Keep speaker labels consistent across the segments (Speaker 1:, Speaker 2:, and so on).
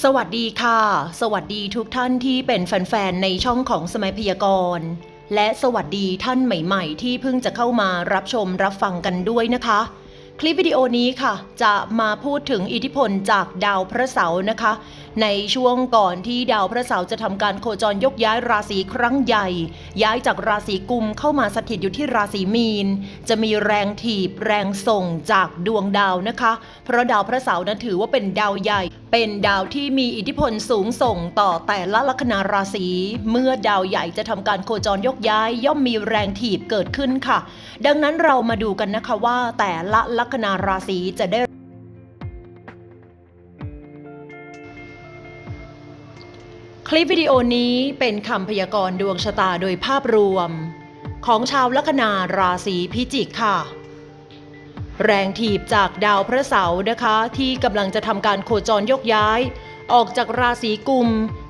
Speaker 1: สวัสดีค่ะ สวัสดีทุกท่านที่เป็นแฟนๆ ในช่องของสมัยพยากรณ์ และสวัสดีท่านใหม่ๆ ที่เพิ่งจะเข้ามารับชมรับฟังกันด้วยนะคะ คลิปวิดีโอนี้ค่ะ จะมาพูดถึงอิทธิพลจากดาวพระเสาร์นะคะ ในช่วงก่อนที่ดาวพระเสาร์จะทำการโคจรยกย้ายราศีครั้งใหญ่ ย้ายจากราศีกุมเข้ามาสถิตอยู่ที่ราศีมีน จะมีแรงถีบแรงส่งจากดวงดาวนะคะ เพราะดาวพระเสาร์นั้นถือว่าเป็นดาวใหญ่ เป็นดาวที่มีอิทธิพลสูงส่งต่อแต่ละลัคนาราศี เมื่อดาวใหญ่จะทำการโคจรยกย้าย ย่อมมีแรงถีบเกิดขึ้นค่ะ ดังนั้นเรามาดูกันนะคะว่าแต่ละลัคนาราศีจะได้คลิปวิดีโอนี้เป็นคำพยากรณ์ดวงชะตาโดยภาพรวม ของชาวลัคนาราศีพิจิกค่ะ แรงถีบจากดาวพระเสาร์นะคะ ที่กำลังจะทำการโคจรยกย้าย ออกจากราศีกุม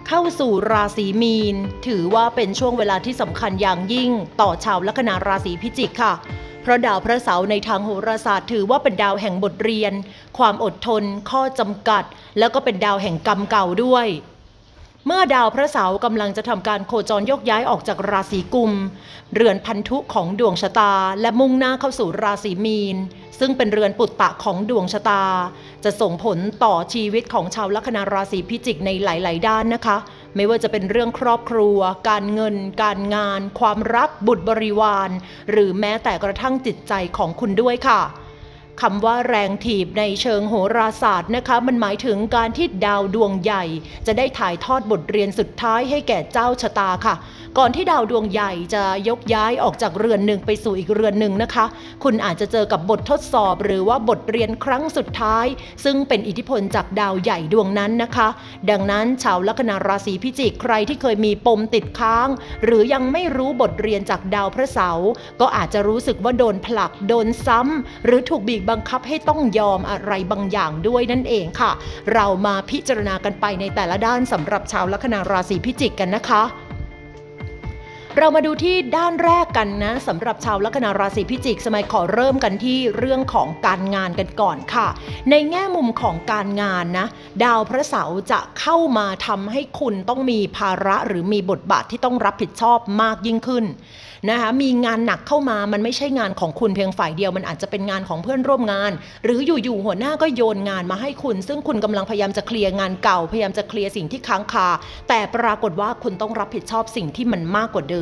Speaker 1: เข้าสู่ราศีมีน ถือว่าเป็นช่วงเวลาที่สำคัญอย่างยิ่ง ต่อชาวลัคนาราศีพิจิกค่ะเพราะดาวพระเสาร์ในทางโหราศาสตร์ถือว่าเป็นดาวแห่งบทเรียน ความอดทน ข้อจำกัด แล้วก็เป็นดาวแห่งกรรมเก่าด้วย เมื่อดาวพระเสาร์กำลังจะทำการโคจรยกย้ายออกจากราศีกุม เรือนพันธุของดวงชะตาและมุ่งหน้าเข้าสู่ราศีมีน ซึ่งเป็นเรือนปุตตะของดวงชะตา จะส่งผลต่อชีวิตของชาวลัคนาราศีพิจิกในหลาย ๆ ด้านนะคะ ไม่ว่าจะเป็นเรื่องครอบครัว การเงิน การงาน ความรักบุตรบริวาร หรือแม้แต่กระทั่งจิตใจของคุณด้วยค่ะ คำว่าแรงถีบในเชิงโหราศาสตร์นะคะ มันหมายถึงการที่ดาวดวงใหญ่ จะได้ถ่ายทอดบทเรียนสุดท้ายให้แก่เจ้าชะตาค่ะ ก่อนที่ดาวดวงใหญ่จะยกย้ายออกจากเรือนหนึ่งไปสู่อีกเรือนหนึ่งนะคะ คุณอาจจะเจอกับบททดสอบหรือว่าบทเรียนครั้งสุดท้าย ซึ่งเป็นอิทธิพลจากดาวใหญ่ดวงนั้นนะคะ ดังนั้นชาวลัคนาราศีพิจิกใครที่เคยมีปมติดค้าง หรือยังไม่รู้บทเรียนจากดาวพระเสาร์ก็อาจจะรู้สึกว่าโดนผลักโดนซ้ำหรือถูกบีบบังคับให้ต้องยอมอะไรบางอย่างด้วยนั่นเองค่ะ เรามาพิจารณากันไปในแต่ละด้านสำหรับชาวลัคนาราศีพิจิกกันนะคะ เรามาดูที่ด้านแรกกันนะสำหรับชาวลัคนาราศีพิจิกสมัยขอเริ่มกันที่เรื่องของการงานกันก่อนค่ะ ในแง่มุมของการงานนะ ดาวพระเสาร์จะเข้ามาทำให้คุณต้องมีภาระหรือมีบทบาทที่ต้องรับผิดชอบมากยิ่งขึ้นนะคะมีงานหนักเข้ามามันไม่ใช่งานของคุณเพียงฝ่ายเดียว มันอาจจะเป็นงานของเพื่อนร่วมงาน หรืออยู่ๆหัวหน้าก็โยนงานมาให้คุณ ซึ่งคุณกำลังพยายามจะเคลียร์งานเก่าพยายามจะเคลียร์สิ่งที่ค้างคาแต่ปรากฏว่าคุณต้องรับผิดชอบสิ่งที่มันมากกว่าเดิม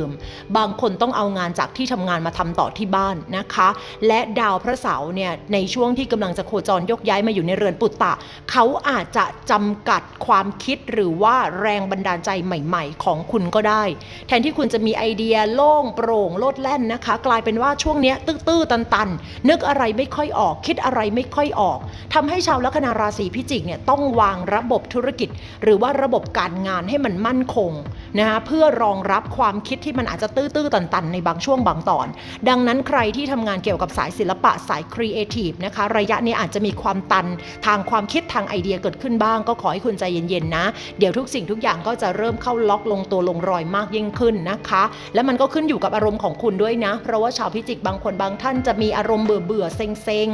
Speaker 1: บางคนต้องเอางานจากที่ทำงานมาทำต่อที่บ้านนะคะ และดาวพระเสาร์เนี่ยในช่วงที่กำลังจะโคจรยกย้ายมาอยู่ในเรือนปุตตะ เขาอาจจะจำกัดความคิดหรือว่าแรงบันดาลใจใหม่ ๆ ของคุณก็ได้ แทนที่คุณจะมีไอเดียโล่งโปร่งโลดแล่นนะคะ กลายเป็นว่าช่วงนี้ตื้อๆตันๆ นึกอะไรไม่ค่อยออก คิดอะไรไม่ค่อยออกทำให้ชาวลัคนาราศีพิจิกเนี่ยต้องวางระบบธุรกิจ หรือว่าระบบการงานให้มันมั่นคงนะคะเพื่อรองรับความคิดที่มันอาจจะตื้อๆตันๆ ในบางช่วงบางตอน ดังนั้นใครที่ทำงานเกี่ยวกับสายศิลปะสายครีเอทีฟนะคะระยะนี้อาจจะมีความตันทางความคิดทางไอเดียเกิดขึ้นบ้าง ก็ขอให้คุณใจเย็นๆนะ เดี๋ยวทุกสิ่งทุกอย่างก็จะเริ่มเข้าล็อกลงตัวลงรอยมากยิ่งขึ้นนะคะ และมันก็ขึ้นอยู่กับอารมณ์ของคุณด้วยนะ เพราะว่าชาวพิจิกบางคนบางท่านจะมีอารมณ์เบื่อเบื่อเซ็งเซ็ง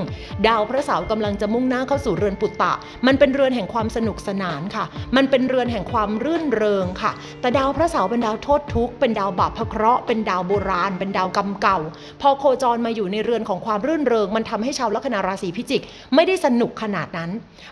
Speaker 1: ดาวพระเสาร์กำลังจะมุ่งหน้าเข้าสู่เรือนปุตตะ มันเป็นเรือนแห่งความสนุกสนานค่ะ มันเป็นเรือนแห่งความรื่นเริงค่ะ แต่ดาวพระเสาร์เป็นดาวโทษทุกข์เป็นดาวบาปพระเคราะห์เป็นดาวโบราณ เป็นดาวกรรมเก่า พอโคจรมาอยู่ในเรือนของความรื่นเริง มันทำให้ชาวลัคนาราศีพิจิก ไม่ได้สนุกขนาดนั้น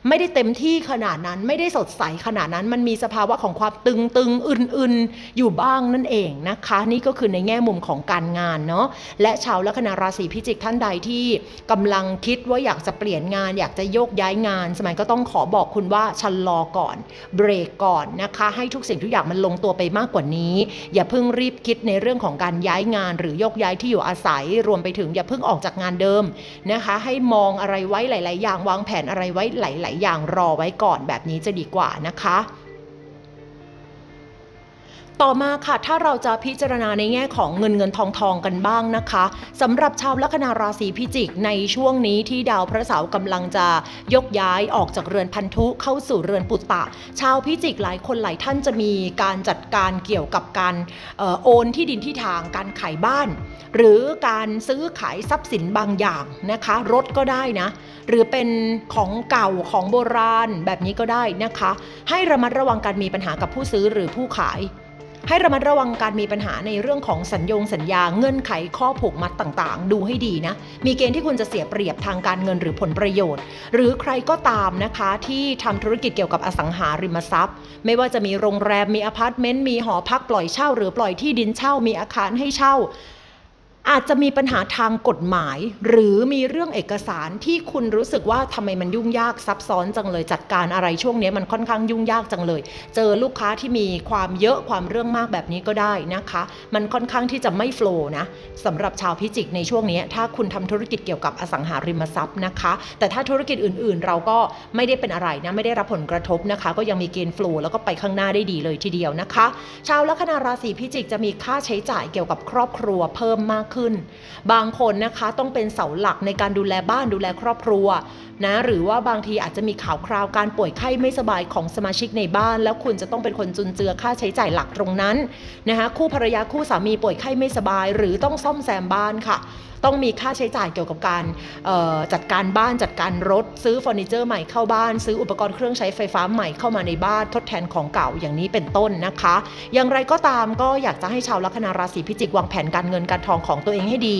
Speaker 1: ไม่ได้เต็มที่ขนาดนั้น ไม่ได้สดใสขนาดนั้น มันมีสภาวะของความตึงตึงๆอึนๆ อยู่บ้างนั่นเองนะคะ นี่ก็คือในแง่มุมของการงานเนาะ และชาวลัคนาราศีพิจิกท่านใดที่กำลังคิดว่าอยากจะเปลี่ยนงาน อยากจะโยกย้ายงาน สมัยก็ต้องขอบอกคุณว่าชะลอก่อน เบรกก่อนนะคะ ให้ทุกสิ่งทุกอย่างมันลงตัวไปมากกว่านี้ อย่าเพิ่งรีบคิดในเรื่องของการย้ายงานหรือยกย้ายที่อยู่อาศัย รวมไปถึงอย่าเพิ่งออกจากงานเดิมนะคะ ให้มองอะไรไว้หลาย ๆ อย่างวางแผนอะไรไว้หลาย ๆ อย่างรอไว้ก่อนแบบนี้จะดีกว่านะคะ ต่อมาค่ะถ้าเราจะพิจารณาในแง่ของเงินเงินทองทองกันบ้างนะคะสำหรับชาวลัคนาราศีพิจิกในช่วงนี้ที่ดาวพระเสาร์กำลังจะยกย้ายออกจากเรือนพันธุเข้าสู่เรือนปุตตะ ชาวพิจิกหลายคนหลายท่านจะมีการจัดการเกี่ยวกับการออโอนที่ดินที่ทางการขายบ้าน หรือการซื้อขายทรัพย์สินบางอย่างนะคะ รถก็ได้นะ หรือเป็นของเก่าของโบราณแบบนี้ก็ได้นะคะ ให้ระมัดระวังการมีปัญหากับผู้ซื้อหรือผู้ขาย ให้ระมัดระวังการมีปัญหาในเรื่องของสัญญงสัญญาเงื่อนไขข้อผูกมัดต่างๆ ดูให้ดีนะ มีเกณฑ์ที่คุณจะเสียเปรียบทางการเงินหรือผลประโยชน์ หรือใครก็ตามนะคะที่ทำธุรกิจเกี่ยวกับอสังหาริมทรัพย์ ไม่ว่าจะมีโรงแรมมีอพาร์ตเมนต์มีหอพักปล่อยเช่า หรือปล่อยที่ดินเช่ามีอาคารให้เช่า อาจจะมีปัญหาทางกฎหมาย หรือมีเรื่องเอกสารที่คุณรู้สึกว่าทำไมมันยุ่งยากซับซ้อนจังเลยจัดการอะไรช่วงนี้มันค่อนข้างยุ่งยากจังเลย เจอลูกค้าที่มีความเยอะความเรื่องมากแบบนี้ก็ได้นะคะ มันค่อนข้างที่จะไม่โฟล์นะสำหรับชาวพิจิกในช่วงนี้ถ้าคุณทำธุรกิจเกี่ยวกับอสังหาริมทรัพย์นะคะ แต่ถ้าธุรกิจอื่นๆ เราก็ไม่ได้เป็นอะไรนะไม่ได้รับผลกระทบนะคะ ก็ยังมีเกณฑ์โฟล์แล้วก็ไปข้างหน้าได้ดีเลยทีเดียวนะคะ ชาวลัคนาราศีพิจิกจะมีค่าใช้จ่ายเกี่ยวกับครอบครัวเพิ่มมากขึ้น บางคนนะคะต้องเป็นเสาหลักในการดูแลบ้านดูแลครอบครัวนะหรือว่าบางทีอาจจะมีข่าวคราวการป่วยไข้ไม่สบายของสมาชิกในบ้าน แล้วคุณจะต้องเป็นคนจุนเจือค่าใช้จ่ายหลักตรงนั้นนะคะคู่ภรรยาคู่สามีป่วยไข้ไม่สบาย หรือต้องซ่อมแซมบ้านค่ะ ต้องมีค่าใช้จ่ายเกี่ยวกับการจัดการบ้านจัดการรถ ซื้อเฟอร์นิเจอร์ใหม่เข้าบ้าน ซื้ออุปกรณ์เครื่องใช้ไฟฟ้าใหม่เข้ามาในบ้านทดแทนของเก่าอย่างนี้เป็นต้นนะคะ อย่างไรก็ตามก็อยากจะให้ชาวลัคนาราศีพิจิกวางแผนการเงินการทองของตัวเองให้ดี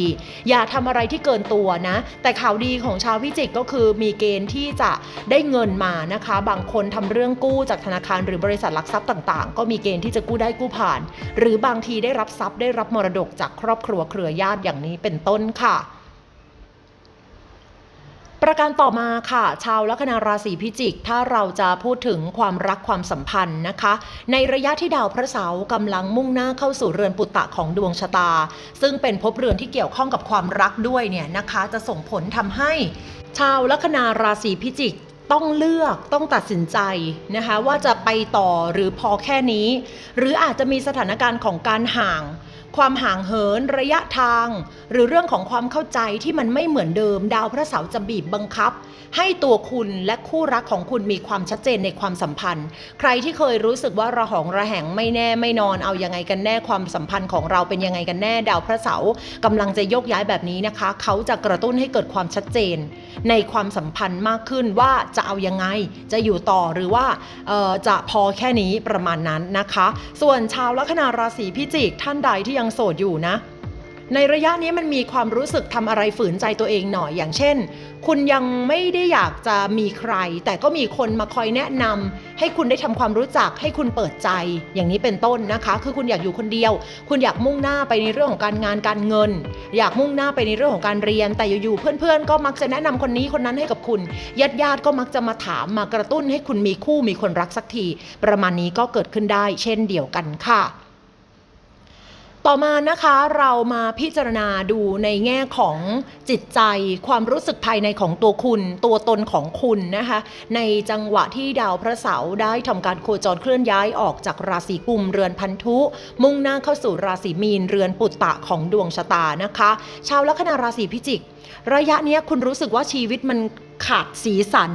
Speaker 1: อย่าทำอะไรที่เกินตัวนะ แต่ข่าวดีของชาวพิจิกก็คือมีเกณฑ์ที่จะได้เงินมานะคะ บางคนทำเรื่องกู้จากธนาคารหรือบริษัทหลักทรัพย์ต่างๆ ก็มีเกณฑ์ที่จะกู้ได้กู้ผ่าน หรือบางทีได้รับทรัพย์ได้รับมรดกจากครอบครัวเครือญาติอย่างนี้เป็นต้นค่ะ ประการต่อมาค่ะ ชาวลัคนาราศีพิจิก ถ้าเราจะพูดถึงความรักความสัมพันธ์นะคะ ในระยะที่ดาวพระเสาร์กำลังมุ่งหน้าเข้าสู่เรือนปุตตะของดวงชะตา ซึ่งเป็นภพเรือนที่เกี่ยวข้องกับความรักด้วยเนี่ยนะคะ จะส่งผลทำให้ ชาวลัคนาราศีพิจิกต้องเลือกต้องตัดสินใจนะคะว่าจะไปต่อหรือพอแค่นี้ หรืออาจจะมีสถานการณ์ของการห่าง ความห่างเหินระยะทาง หรือเรื่องของความเข้าใจที่มันไม่เหมือนเดิม ดาวพระเสาร์จะบีบบังคับ ให้ตัวคุณและคู่รักของคุณมีความชัดเจนในความสัมพันธ์ ใครที่เคยรู้สึกว่าระหองระแหงไม่แน่ไม่นอนเอายังไงกันแน่ความสัมพันธ์ของเราเป็นยังไงกันแน่ ดาวพระเสาร์กำลังจะยกย้ายแบบนี้นะคะ เขาจะกระตุ้นให้เกิดความชัดเจน ในความสัมพันธ์มากขึ้นว่าจะเอายังไงจะอยู่ต่อหรือว่าจะพอแค่นี้ประมาณนั้นนะคะ ส่วนชาวลัคนาราศีพิจิกท่านใดที่ยังโสดอยู่นะ ในระยะนี้มันมีความรู้สึกทำอะไรฝืนใจตัวเองหน่อยอย่างเช่น คุณยังไม่ได้อยากจะมีใคร แต่ก็มีคนมาคอยแนะนำให้คุณได้ทำความรู้จักให้คุณเปิดใจ อย่างนี้เป็นต้นนะคะ คือคุณอยากอยู่คนเดียว คุณอยากมุ่งหน้าไปในเรื่องของการงานการเงิน อยากมุ่งหน้าไปในเรื่องของการเรียน แต่อยู่ๆเพื่อนๆ ก็มักจะแนะนำคนนี้คนนั้นให้กับคุณญาติญาติก็มักจะมาถามมากระตุ้นให้คุณมีคู่มีคนรักสักที ประมาณนี้ก็เกิดขึ้นได้ เช่นเดียวกันค่ะ ต่อมานะคะเรามาพิจารณาดูในแง่ของจิตใจ ความรู้สึกภายในของตัวคุณ ตัวตนของคุณนะคะ ในจังหวะที่ดาวพระเสาร์ได้ทำการโคจรเคลื่อนย้ายออกจากราศีกุมเรือนพันธุ มุ่งหน้าเข้าสู่ราศีมีนเรือนปุตตะของดวงชะตานะคะ ชาวลัคนาราศีพิจิก ระยะนี้คุณรู้สึกว่าชีวิตมัน ขาดสีสัน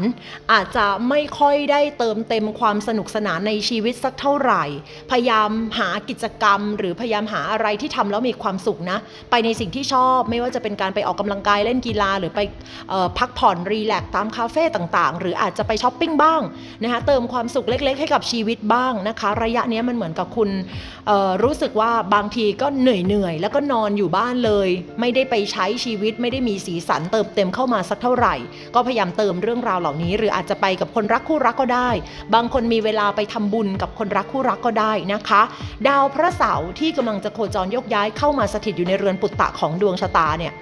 Speaker 1: อาจจะไม่ค่อยได้เติมเต็มความสนุกสนานในชีวิตสักเท่าไหร่ พยายามหากิจกรรม หรือพยายามหาอะไรที่ทำแล้วมีความสุขนะ ไปในสิ่งที่ชอบ ไม่ว่าจะเป็นการไปออกกำลังกายเล่นกีฬา หรือไปออพักผ่อนรีแลกตามคาเฟ่ต่างๆ หรืออาจจะไปช้อปปิ้งบ้างนะคะเติมความสุขเล็ก ๆ ให้กับชีวิตบ้างนะคะ ระยะนี้มันเหมือนกับคุณรู้สึกว่าบางทีก็เหนื่อยๆแล้วก็นอนอยู่บ้านเลย ไม่ได้ไปใช้ชีวิตไม่ได้มีสีสันเติมเต็มเข้ามาสักเท่าไหร่ ก็พยายามเติมเรื่องราวเหล่านี้ หรืออาจจะไปกับคนรักคู่รักก็ได้ บางคนมีเวลาไปทำบุญกับคนรักคู่รักก็ได้นะคะ ดาวพระเสาร์ที่กำลังจะโคจรยกย้ายเข้ามาสถิตอยู่ในเรือนปุตตะของดวงชะตาเนี่ย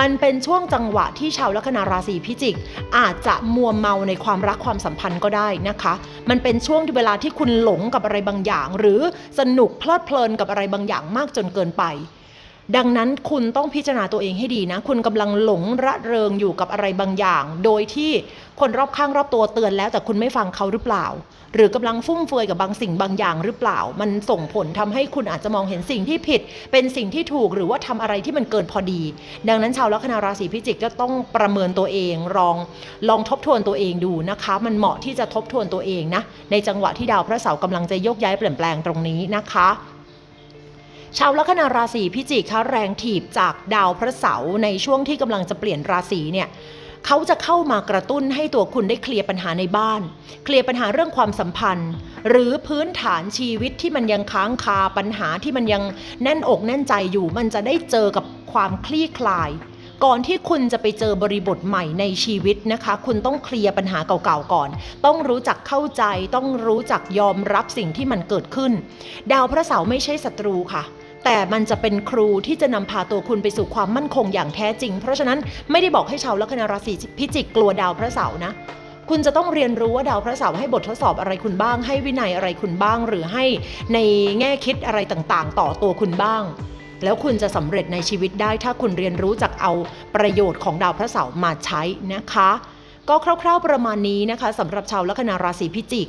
Speaker 1: มันเป็นช่วงจังหวะที่ชาวลัคนาราศีพิจิก อาจจะมัวเมาในความรักความสัมพันธ์ก็ได้นะคะ มันเป็นช่วงที่เวลาที่คุณหลงกับอะไรบางอย่าง หรือสนุกเพลิดเพลินกับอะไรบางอย่างมากจนเกินไป ดังนั้นคุณต้องพิจารณาตัวเองให้ดีนะ คุณกำลังหลงระเริงอยู่กับอะไรบางอย่าง โดยที่คนรอบข้างรอบตัวเตือนแล้วแต่คุณไม่ฟังเขาหรือเปล่า หรือกำลังฟุ่มเฟือยกับบางสิ่งบางอย่างหรือเปล่า มันส่งผลทำให้คุณอาจจะมองเห็นสิ่งที่ผิด เป็นสิ่งที่ถูกหรือว่าทำอะไรที่มันเกินพอดี ดังนั้นชาวลัคนาราศีพิจิกก็ต้องประเมินตัวเองลองลองทบทวนตัวเองดูนะคะ มันเหมาะที่จะทบทวนตัวเองนะในจังหวะที่ดาวพระเสาร์กำลังจะยกย้ายเปลี่ยนแปลงตรงนี้นะคะ ชาวลัคนาราศีพิจิกคะแรงถีบจากดาวพระเสาร์ในช่วงที่กำลังจะเปลี่ยนราศีเนี่ยเขาจะเข้ามากระตุ้นให้ตัวคุณได้เคลียร์ปัญหาในบ้าน เคลียร์ปัญหาเรื่องความสัมพันธ์ หรือพื้นฐานชีวิตที่มันยังค้างคาปัญหาที่มันยังแน่นอกแน่นใจอยู่ มันจะได้เจอกับความคลี่คลาย ก่อนที่คุณจะไปเจอบริบทใหม่ในชีวิตนะคะ คุณต้องเคลียร์ปัญหาเก่าๆก่อน ต้องรู้จักเข้าใจ ต้องรู้จักยอมรับสิ่งที่มันเกิดขึ้น ดาวพระเสาร์ไม่ใช่ศัตรูค่ะ แต่มันจะเป็นครูที่จะนำพาตัวคุณไปสู่ความมั่นคงอย่างแท้จริง เพราะฉะนั้นไม่ได้บอกให้ชาวลัคนาราศีพิจิกกลัวดาวพระเสาร์นะคุณจะต้องเรียนรู้ว่าดาวพระเสาร์ให้บททดสอบอะไรคุณบ้าง ให้วินัยอะไรคุณบ้าง หรือให้ในแง่คิดอะไรต่างๆ ต่อตัวคุณบ้าง แล้วคุณจะสำเร็จในชีวิตได้ถ้าคุณเรียนรู้จากเอาประโยชน์ของดาวพระเสาร์มาใช้นะคะ ก็คร่าวๆประมาณนี้นะคะสำหรับชาวลัคนาราศีพิจิก